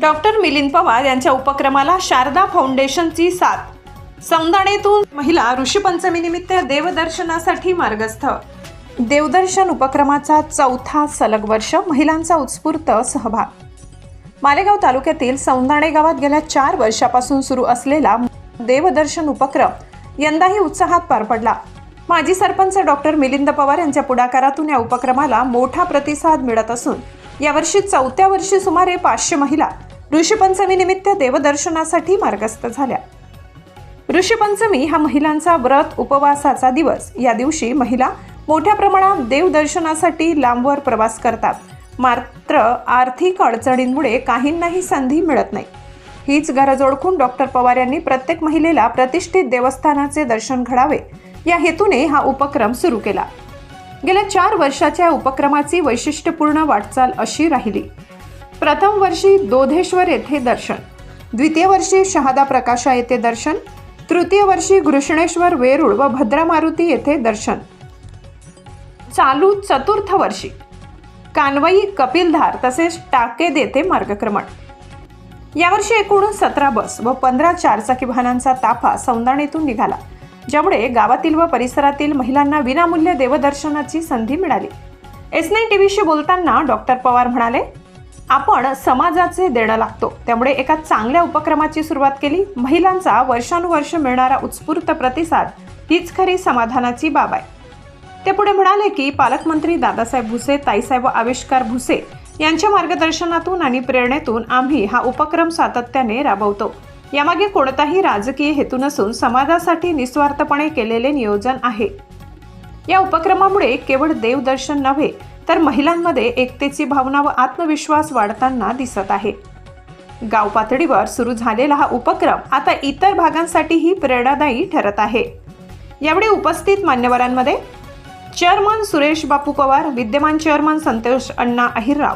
Doctor Milind Pawar यांच्या उपक्रमाला शारदा फाउंडेशनची साथ. सौंदाणेतून महिला ऋषीपंचमीनिमित्त देवदर्शनासाठी मार्गस्थ. देवदर्शन उपक्रमाचा चौथा सलग वर्ष महिलांचा उत्स्फूर्त सहभाग. मालेगाव तालुक्यातील सौंदाणे गावात गेल्या चार वर्षापासून सुरू असलेला देवदर्शन उपक्रम यंदाही उत्साहात पार पडला. माजी सरपंच डॉक्टर मिलिंद पवार यांच्या पुढाकारातून या उपक्रमाला मोठा प्रतिसाद मिळत असून यावर्षी चौथ्या वर्षी सुमारे पाचशे महिला ऋषीपंचमीनिमित्त देवदर्शनासाठी मार्गस्थ झाल्या. ऋषीपंचमी हा महिलांचा व्रत उपवासाचा दिवस. या दिवशी महिला मोठ्या प्रमाणात देवदर्शनासाठी लांबवर प्रवास करतात. मात्र आर्थिक अडचणींमुळे काहींनाही संधी मिळत नाही. हीच गरज ओळखून डॉक्टर पवार यांनी प्रत्येक महिलेला प्रतिष्ठित देवस्थानाचे दर्शन घडावे. या हेतूने हा उपक्रम सुरू केला. गेल्या चार वर्षाच्या उपक्रमाची वैशिष्ट्यपूर्ण वाटचाल अशी राहिली. प्रथम वर्षी दोधेश्वर येथे दर्शन. द्वितीय वर्षी शहादा प्रकाशा येथे दर्शन. तृतीय वर्षी घृष्णेश्वर वेरूळ व भद्रा मारुती येथे दर्शन. चालू चतुर्थ वर्षी. कानवई कपिलधार तसेच टाकेद येथे मार्गक्रमण. यावर्षी एकूण सतरा बस व पंधरा चारचाकी वाहनांचा ताफा सौंदाणेतून निघाला ज्यामुळे गावातील व परिसरातील महिलांना विनामूल्य देवदर्शनाची संधी मिळाली. एस नाईन टीव्हीशी बोलताना डॉक्टर पवार म्हणाले आपण समाजाचे देणं लागतो. त्यामुळे एका चांगल्या उपक्रमाची सुरुवात केली. महिलांचा वर्षानुवर्ष मिळणारा उत्स्फूर्त प्रतिसाद हीच खरी समाधानाची बाब आहे. ते पुढे म्हणाले की पालकमंत्री दादासाहेब भुसे ताईसाहेब आविष्कार भुसे यांच्या मार्गदर्शनातून आणि प्रेरणेतून आम्ही हा उपक्रम सातत्याने राबवतो. यामागे कोणताही राजकीय हेतू नसून समाजासाठी निस्वार्थपणे केलेले नियोजन आहे. या उपक्रमामुळे केवळ देवदर्शन नव्हे तर महिलांमध्ये एकतेची भावना व आत्मविश्वास वाढताना दिसत आहे. गाव पातळीवर सुरू झालेला हा उपक्रम आता इतर भागांसाठीही प्रेरणादायी ठरत आहे. यावेळी उपस्थित मान्यवरांमध्ये चेअरमन सुरेश बापू पवार विद्यमान चेअरमन संतोष अण्णा अहिरराव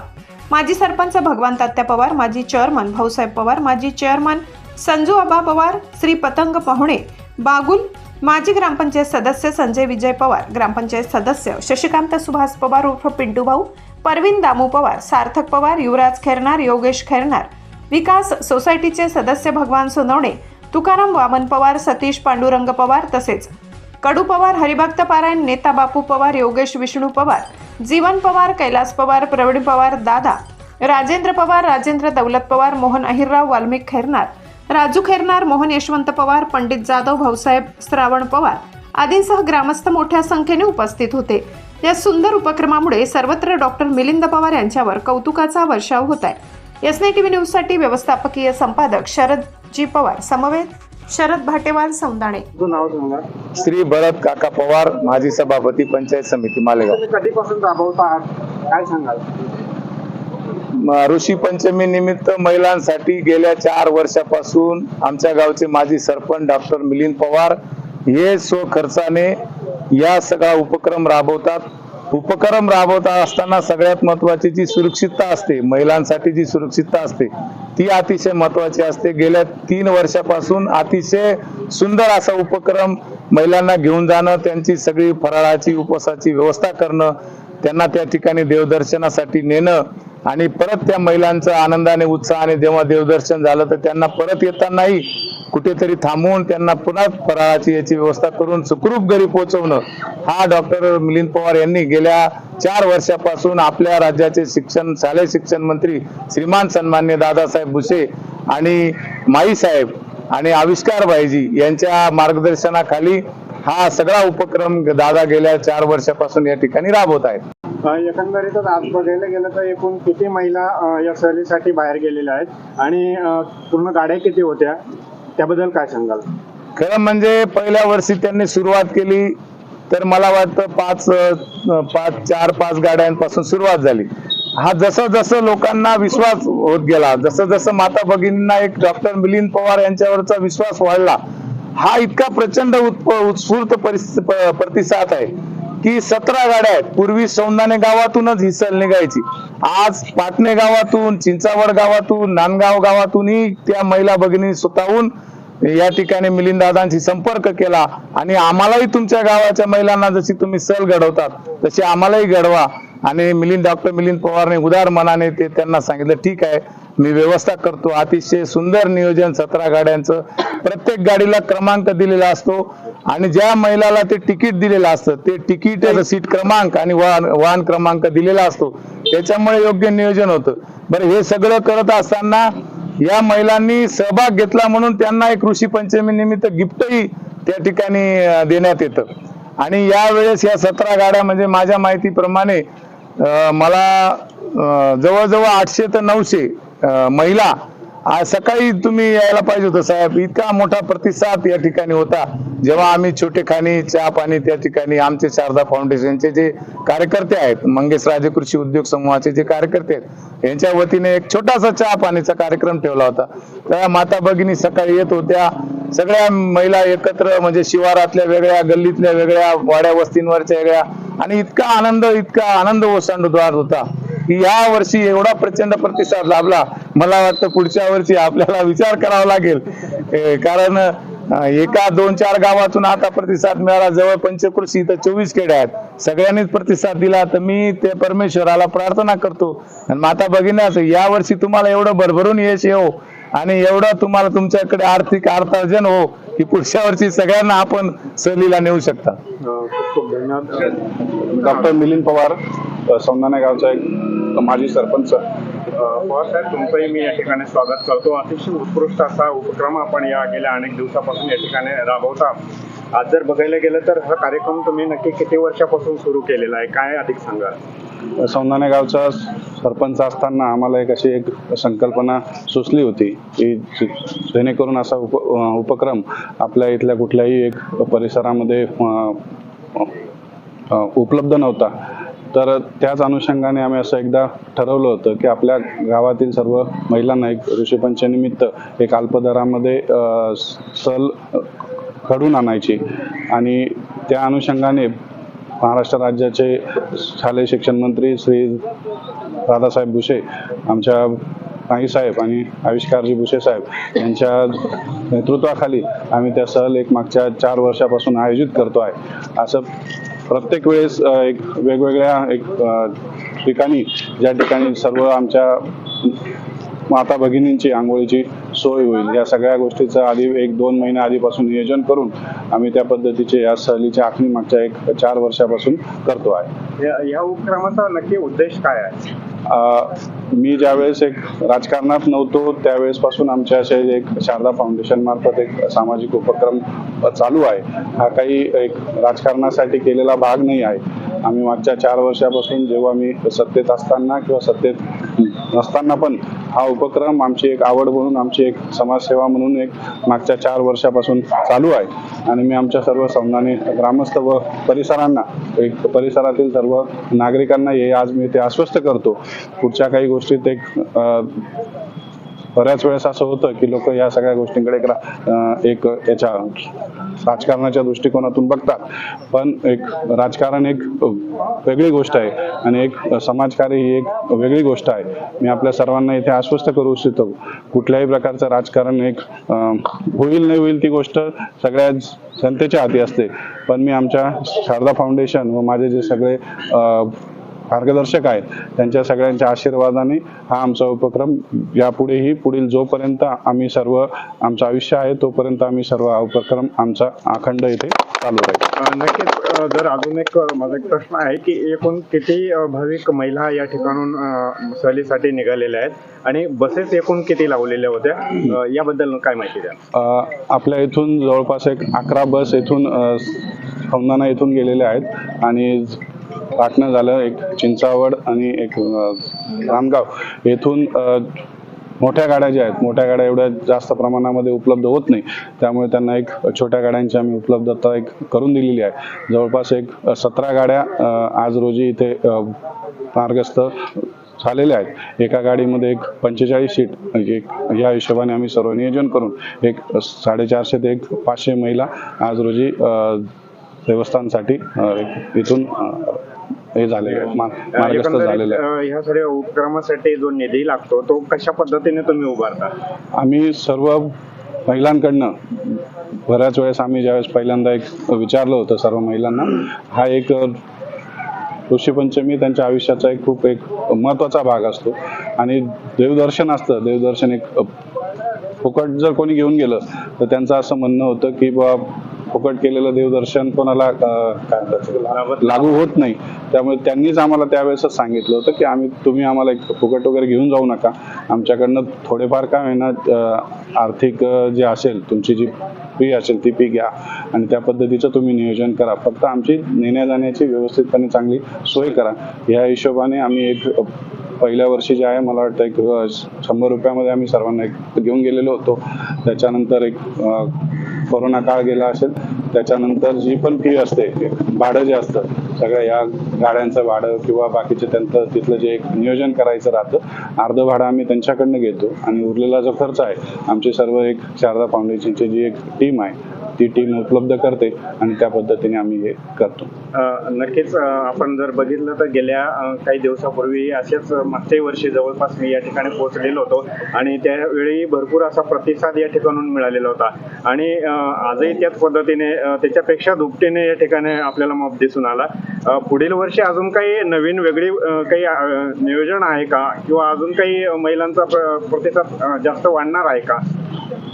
माजी सरपंच भगवान तात्या पवार माजी चेअरमन भाऊसाहेब पवार माजी चेअरमन संजू आबा पवार श्री पतंग पाहुणे बागुल माजी ग्रामपंचायत सदस्य संजय विजय पवार ग्रामपंचायत सदस्य शशिकांत सुभाष पवार उर्फ पिंटू भाऊ परवीन दामू पवार सार्थक पवार युवराज खैरनार योगेश खैरनार विकास सोसायटीचे सदस्य भगवान सोनवणे तुकाराम वामन पवार सतीश पांडुरंग पवार तसेच कडू पवार हरिभक्त पारायण नेता बापू पवार योगेश विष्णू पवार जीवन पवार कैलास पवार प्रवीण पवार दादा राजेंद्र पवार राजेंद्र दौलत पवार मोहन अहिरराव वाल्मिक खैरनार राजू खैरनार मोहन यशवंत पवार पंडित जाधव भाऊसाहेब श्रावण पवार आदींसह ग्रामस्थ मोठ्या संख्येने उपस्थित होते. या सुंदर उपक्रमामुळे सर्वत्र डॉक्टर मिलिंद पवार यांच्यावर कौतुकाचा वर्षाव होत आहे एस टी व्ही न्यूजसाठी व्यवस्थापकीय संपादक शरद जी पवार समवेत शरद भाटेवाल सौंदाणे. तुझं नाव सांगा. श्री भरत काका पवार माजी सभापती पंचायत समिती मालेगाव. तुम्ही कधीपासून राबवता? आहात काय सांगाल? ऋषी पंचमी निमित्त महिलांसाठी गेल्या चार वर्षापासून आमच्या गावचे माजी सरपंच डॉक्टर मिलिंद पवार हे स्वखर्चाने या सगळा उपक्रम राबवतात. उपक्रम राबवता असताना सगळ्यात महत्वाची जी सुरक्षितता असते महिलांसाठी जी सुरक्षितता असते ती अतिशय महत्वाची असते. गेल्या तीन वर्षापासून अतिशय सुंदर असा उपक्रम महिलांना घेऊन जाणं त्यांची सगळी फराळाची उपवासाची व्यवस्था करणं त्यांना त्या ठिकाणी देवदर्शनासाठी नेणं आणि परत त्या महिलांचं आनंदाने उत्साहाने जेव्हा देवदर्शन झालं तर त्यांना परत येतानाही कुठेतरी थांबवून त्यांना पुन्हा फराळाची याची व्यवस्था करून सुखरूप घरी पोहोचवणं हा डॉक्टर मिलिंद पवार यांनी गेल्या चार वर्षापासून आपल्या राज्याचे शिक्षण शालेय शिक्षण मंत्री श्रीमान सन्मान्य दादासाहेब भुसे आणि माई साहेब आणि आविष्कार भाईजी यांच्या मार्गदर्शनाखाली हा सगळा उपक्रम दादा गेल्या चार वर्षापासून या ठिकाणी राबवत आहेत. एकंदरीतच आज बघायला गेलं तर एकूण किती महिला या सहलीसाठी बाहेर गेलेल्या आहेत? आणि पूर्ण गाड्या किती होत्या? त्याबद्दल काय सांगाल? खरं म्हणजे पहिल्या वर्षी त्यांनी सुरुवात केली तर मला वाटतं पाच पाच चार पाच गाड्यांपासून सुरुवात झाली. हा जसं जसं लोकांना विश्वास होत गेला जसं जसं माता भगिनींना एक डॉक्टर मिलिंद पवार यांच्यावरचा विश्वास वाढला हा इतका प्रचंड उत्प- उत्स्फूर्त प्रतिसाद आहे. की सतरा गाड्या आहेत. पूर्वी सौंदाने गावातूनच ही सहल निघायची. आज पाटणे गावातून चिंचावड गावातून नांदगाव गावातूनही त्या महिला भगिनी स्वतःहून या ठिकाणी मिलिंद दादांशी संपर्क केला. आणि आम्हालाही तुमच्या गावाच्या महिलांना जशी तुम्ही सहल घडवतात तशी आम्हालाही घडवा. आणि मिलिंद डॉक्टर मिलिंद पवारने उदार मनाने ते त्यांना सांगितलं ठीक आहे मी व्यवस्था करतो. अतिशय सुंदर नियोजन सतरा गाड्यांचं. प्रत्येक गाडीला क्रमांक दिलेला असतो आणि ज्या महिलाला ते तिकीट दिलेलं असतं ते तिकीट सीट क्रमांक आणि वाहन वाहन क्रमांक दिलेला असतो. त्याच्यामुळे योग्य नियोजन होतं. बरं हे सगळं करत असताना या महिलांनी सहभाग घेतला म्हणून त्यांना एक ऋषी पंचमी निमित्त गिफ्टही त्या ठिकाणी देण्यात येतं. आणि यावेळेस या सतरा गाड्या म्हणजे माझ्या माहितीप्रमाणे मला जवळजवळ आठशे ते नऊशे महिला आज सकाळी तुम्ही यायला पाहिजे होतं साहेब. इतका मोठा प्रतिसाद या ठिकाणी होता. जेव्हा आम्ही छोटे खाणी चहा पाणी त्या ठिकाणी आमचे शारदा फाउंडेशनचे जे कार्यकर्ते आहेत मंगेश राजे कृषी उद्योग समूहाचे जे कार्यकर्ते आहेत यांच्या वतीने एक छोटासा चहा पाणीचा कार्यक्रम ठेवला होता. त्या माता भगिनी सकाळी येत होत्या. सगळ्या महिला एकत्र म्हणजे शिवारातल्या वेगळ्या गल्लीतल्या वेगळ्या वाड्या वस्तींवरच्या वेगळ्या आणि इतका आनंद इतका आनंद ओसांडूद्वार होता की या वर्षी एवढा प्रचंड प्रतिसाद लाभला. मला वाटतं पुढच्या वर्षी आपल्याला विचार करावा लागेल. कारण एका दोन चार गावातून आता प्रतिसाद मिळाला. जवळ पंचकृषी इथं चोवीस खेडे आहेत. सगळ्यांनीच प्रतिसाद दिला तर मी ते परमेश्वराला प्रार्थना करतो. आणि माता भगिनीच या वर्षी तुम्हाला एवढं भरभरून यश येऊ आणि एवढा तुम्हाला तुमच्याकडे आर्थिक अर्थार्जन हो की पुढच्या वर्षी सगळ्यांना आपण सहलीला नेऊ शकता. धन्यवाद. डॉक्टर मिलिंद पवार अ, गावचा एक माजी सरपंच. पवार साहेब तुमचंही मी या ठिकाणी स्वागत करतो. अतिशय उत्कृष्ट असा उपक्रम आपण या गेल्या अनेक दिवसापासून या ठिकाणी राबवता. आज जर बघायला गेलं तर हा कार्यक्रम तुम्ही नक्की किती वर्षापासून सुरू केलेला आहे? काय अधिक सांगाल? सौंदाने गावचा सरपंच असताना आम्हाला एक अशी एक संकल्पना सुचली होती की जेणेकरून असा उप उपक्रम आपल्या इथल्या कुठल्याही एक परिसरामध्ये उपलब्ध नव्हता. तर त्याच अनुषंगाने आम्ही असं एकदा ठरवलं होतं की आपल्या गावातील सर्व महिलांना एक ऋषीपंचनिमित्त एक अल्पदरामध्ये अ, सल घडून आणायची. आणि त्या अनुषंगाने महाराष्ट्र राज्याचे शालेय शिक्षण मंत्री श्री दादासाहेब भुसे आमच्या नाई साहेब आणि आविष्कारजी भुसे साहेब यांच्या नेतृत्वाखाली आम्ही त्या सहल एक मागच्या चार वर्षापासून आयोजित करतो आहे. असं प्रत्येक वेळेस एक वेगवेगळ्या एक ठिकाणी ज्या ठिकाणी सर्व आमच्या माता भगिनींची आंघोळीची सोय होईल. या सगळ्या गोष्टीचं आधी एक दोन महिन्या आधीपासून नियोजन करून आम्ही त्या पद्धतीचे या सहलीची आखणी मागच्या एक चार वर्षापासून करतो आहे. या या उपक्रमाचा नक्की उद्देश काय आहे? मी ज्यावेळेस एक राजकारणात नव्हतो त्यावेळेसपासून आमच्या असे एक शारदा फाउंडेशन मार्फत एक सामाजिक उपक्रम चालू आहे. हा काही एक राजकारणासाठी केलेला भाग नाही आहे. आम्ही मागच्या चार वर्षापासून जेव्हा मी सत्तेत असताना किंवा सत्तेत नसताना पण हा उपक्रम आमची एक आवड म्हणून आमची एक समाजसेवा म्हणून एक मागच्या चार वर्षापासून चालू आहे. आणि मी आमच्या सर्व संघाने ग्रामस्थ व परिसरांना एक परिसरातील सर्व नागरिकांना हे आज मी ते आश्वस्त करतो. पुढच्या काही गोष्टीत एक बऱ्याच वेळेस असं होतं की लोक या सगळ्या गोष्टींकडे एक याच्या राजकारणाच्या दृष्टिकोनातून बघतात. पण एक राजकारण एक वेगळी गोष्ट आहे आणि एक समाजकार्य ही एक वेगळी गोष्ट आहे. मी आपल्या सर्वांना इथे आश्वस्त करू इच्छितो कुठल्याही प्रकारचं राजकारण एक होईल नाही होईल ती गोष्ट सगळ्या जनतेच्या हाती असते. पण मी आमच्या शारदा फाउंडेशन व माझे जे सगळे मार्गदर्शक आहेत त्यांच्या सगळ्यांच्या आशीर्वादाने हा आमचा उपक्रम यापुढेही पुढील जोपर्यंत आम्ही सर्व आमचं आयुष्य आहे तोपर्यंत आम्ही सर्व हा उपक्रम आमचा अखंड इथे चालू राहील. नक्कीच जर अजून एक माझा एक प्रश्न आहे की एकूण किती भाविक महिला या ठिकाणून सहलीसाठी निघालेल्या आहेत आणि बसेस एकूण किती लावलेल्या होत्या? याबद्दल काय माहिती द्या. आपल्या इथून जवळपास एक अकरा बस इथून सौंदाणा इथून गेलेल्या आहेत आणि पाटणं झालं एक चिंचावड आणि एक रामगाव. येथून मोठ्या गाड्या ज्या आहेत मोठ्या गाड्या एवढ्या जास्त प्रमाणामध्ये उपलब्ध होत नाही. त्यामुळे त्यांना एक छोट्या गाड्यांची आम्ही उपलब्धता एक करून दिलेली आहे. जवळपास एक सतरा गाड्या आज रोजी इथे मार्गस्थ झालेल्या आहेत. एका गाडीमध्ये एक पंचेचाळीस सीट म्हणजे एक या हिशोबाने आम्ही सर्व नियोजन करून एक साडेचारशे ते एक पाचशे महिला आज रोजी देवस्थानसाठी एक इथून हे झालेले आहेत मा- मार्गस्थ झालेले एकंदरीत आहेत अं, ह्या सगळ्या उपक्रमासाठी जो निधी लागतो तो कशा पद्धतीने तुम्ही उभारता? आम्ही सर्व महिलांकडनं बऱ्याच वेळेस आम्ही ज्यावेळेस पहिल्यांदा एक विचारलं होतं सर्व महिलांना हा एक अ, ऋषीपंचमी त्यांच्या आयुष्याचा एक खूप एक महत्त्वाचा भाग असतो. आणि देवदर्शन असतं. देवदर्शन एक अ, फुकट जर कोणी घेऊन गेलं तर त्यांचं असं म्हणणं होतं की बा फुकट केलेलं देवदर्शन कोणाला? लागू होत नाही. त्यामुळे त्यांनीच आम्हाला त्यावेळेसच सांगितलं होतं की आम्ही तुम्ही आम्हाला एक फुकट वगैरे घेऊन जाऊ नका. आमच्याकडनं थोडेफार काय होईना अ, आर्थिक जे असेल तुमची जी फी असेल ती फी घ्या आणि त्या पद्धतीचं तुम्ही नियोजन करा. फक्त आमची नेण्या जाण्याची व्यवस्थितपणे चांगली सोय करा. या हिशोबाने आम्ही एक पहिल्या वर्षी जे आहे मला वाटतं एक शंभर रुपयामध्ये आम्ही सर्वांना एक घेऊन गेलेलो होतो. त्याच्यानंतर एक कोरोना काळ गेला असेल त्याच्यानंतर जी पण फी असते भाडं जे असतं सगळ्या या गाड्यांचं भाडं किंवा बाकीचे त्यांचं तिथलं जे एक नियोजन करायचं राहतं अर्धं भाडं आम्ही त्यांच्याकडनं घेतो आणि उरलेला जो खर्च आहे आमचे सर्व एक शारदा फाउंडेशनची जी एक टीम आहे ती टीम उपलब्ध करते आणि त्या पद्धतीने आम्ही हे करतो. नक्कीच आपण जर बघितलं तर गेल्या काही दिवसापूर्वी असेच मागचे वर्षी जवळपास मी या ठिकाणी पोहोचलेलो होतो आणि त्यावेळी भरपूर असा प्रतिसाद या ठिकाणून मिळालेला होता. आणि आजही त्याच पद्धतीने त्याच्यापेक्षा दुपटीने या ठिकाणी आपल्याला मॉप दिसून आला. पुढील वर्षी अजून काही नवीन वेगळी काही नियोजन आहे का? किंवा अजून काही महिलांचा प्रतिसाद जास्त वाढणार आहे का?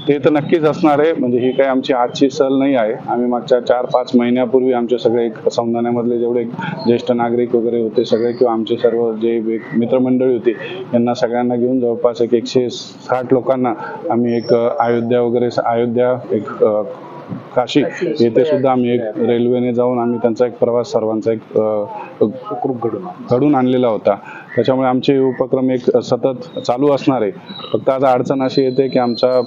ते तर नक्कीच असणार आहे. म्हणजे ही काही आमची आजची सहल नाही आहे. आम्ही मागच्या चार पाच महिन्यापूर्वी आमचे सगळे एक जेवढे ज्येष्ठ नागरिक वगैरे होते सगळे किंवा आमचे सर्व जे मित्रमंडळी होती यांना सगळ्यांना घेऊन जवळपास एक एकशे साठ लोकांना आम्ही एक अयोध्या वगैरे अयोध्या एक काशी येथे सुद्धा आम्ही एक रेल्वेने जाऊन आम्ही त्यांचा एक प्रवास सर्वांचा एक घडून घडून आणलेला होता. त्याच्यामुळे आमचे उपक्रम एक सतत चालू असणार आहे. फक्त आता अडचण अशी येते की आमचा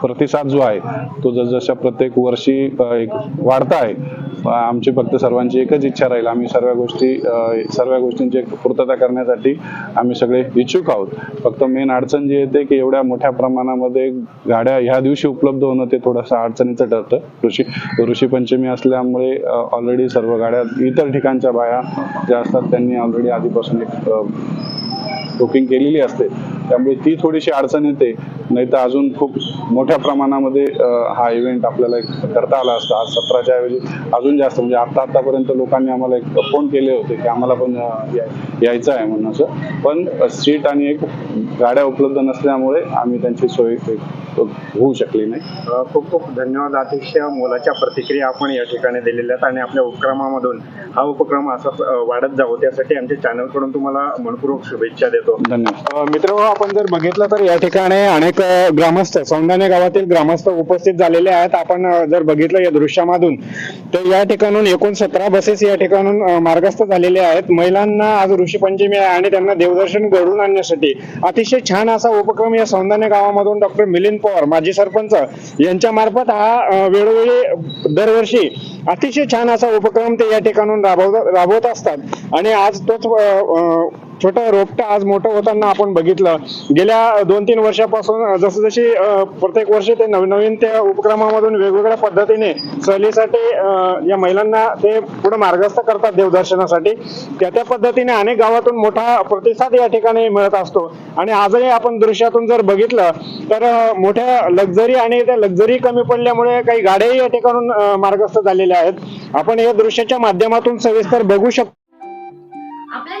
प्रतिसाद जो आहे तो जसजशा प्रत्येक वर्षी एक वाढता आहे. आमची फक्त सर्वांची एकच इच्छा राहील. आम्ही सर्व गोष्टी सर्व गोष्टींची एक पूर्तता करण्यासाठी आम्ही सगळे इच्छुक आहोत. फक्त मेन अडचण जी येते की एवढ्या मोठ्या प्रमाणामध्ये गाड्या ह्या दिवशी उपलब्ध होणं ते थोडंसं अडचणीचं ठरतं. ऋषी ऋषी पंचमी असल्यामुळे ऑलरेडी सर्व गाड्या इतर ठिकाणच्या बाया ज्या असतात त्यांनी ऑलरेडी आधीपासून एक बुकिंग केलेली असते. त्यामुळे ती थोडीशी अडचण येते. नाही तर अजून खूप मोठ्या प्रमाणामध्ये हा इव्हेंट आपल्याला एक करता आला असता. आज सतराच्या ऐवजी अजून जास्त म्हणजे आत्ता आतापर्यंत लोकांनी आम्हाला एक फोन केले होते की आम्हाला पण या- यायचं आहे म्हणून असं. पण सीट आणि एक गाड्या उपलब्ध नसल्यामुळे आम्ही त्यांची सोय होऊ शकली नाही. खूप खूप धन्यवाद. अतिशय मोलाच्या प्रतिक्रिया आपण या ठिकाणी दिलेल्या आहेत आणि आपल्या उपक्रमामधून हा उपक्रम असाच वाढत जावं त्यासाठी आमच्या चॅनलकडून तुम्हाला मनपूर्वक शुभेच्छा देतो. धन्यवाद. मित्र आपण जर बघितलं तर या ठिकाणी अनेक ग्रामस्थ सौंदाणे गावातील ग्रामस्थ उपस्थित झालेले आहेत. आपण जर बघितलं या दृश्यामधून तर या ठिकाणून एकूण सतरा बसेस या ठिकाणून मार्गस्थ झालेले आहेत. महिलांना आज ऋषी पंचमी आहे आणि त्यांना देवदर्शन घडवून आणण्यासाठी अतिशय छान असा उपक्रम या सौंदाणे गावामधून डॉक्टर मिलिंद पवार माजी सरपंच यांच्या मार्फत हा वेळोवेळी दरवर्षी अतिशय छान असा उपक्रम ते या ठिकाणून राबवत राबवत असतात. आणि आज तोच अ, छोटं रोपटं आज मोठं होताना आपण बघितलं. गेल्या दोन तीन वर्षापासून जसजशी जशी प्रत्येक वर्षी ते नवनवीन त्या उपक्रमामधून वेगवेगळ्या पद्धतीने सहलीसाठी या महिलांना ते पुढे मार्गस्थ करतात देवदर्शनासाठी त्या त्या पद्धतीने अनेक गावातून मोठा प्रतिसाद या ठिकाणी मिळत असतो. आणि आजही आपण दृश्यातून जर बघितलं तर मोठ्या लक्झरी आणि त्या लक्झरी कमी पडल्यामुळे काही गाड्याही या ठिकाणून मार्गस्थ झालेल्या आहेत. आपण या दृश्याच्या माध्यमातून सविस्तर बघू शकतो. आपल्या